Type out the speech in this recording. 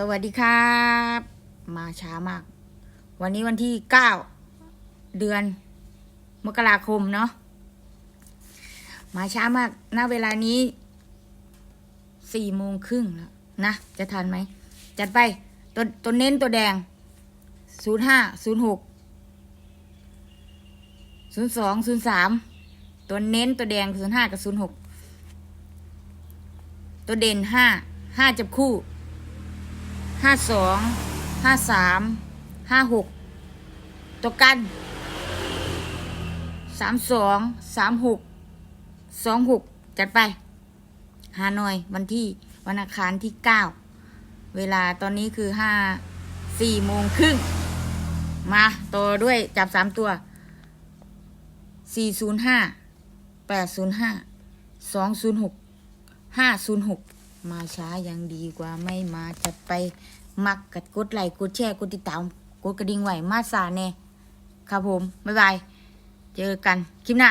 สวัสดีครับ มาช้ามาก วันนี้วันที่เก้าเดือน มกราคมเนาะมาช้ามากณเวลานี้สี่โมงครึ่งแล้วนะ จะทันไหม จัดไป ตัวตัวเน้นตัวแดงศูนย์ห้าศูนย์หกศูนย์สองศูนย์สามตัวเน้นตัวแดงศูนย์ห้ากับศูนย์หกตัวเด่นห้าห้าจับคู่ ห้าสองห้าสามห้าหกตัวกันสามสองสามหกสองหกจัดไปฮานอยวันที่วันอังคารที่เก้าเวลาตอนนี้คือห้าสี่โมงครึ่งมาต่อด้วยจับสามตัวสี่ศูนย์ห้าแปดศูนย์ห้าสองศูนย์หกห้าศูนย์หก มาช้ายังดีกว่าไม่มาจะไปมักกัดกดไลค์กดแชร์กดติดตามกดกระดิ่งไหวมาสาแน่ครับผม บ๊ายบาย เจอกันคลิปหน้า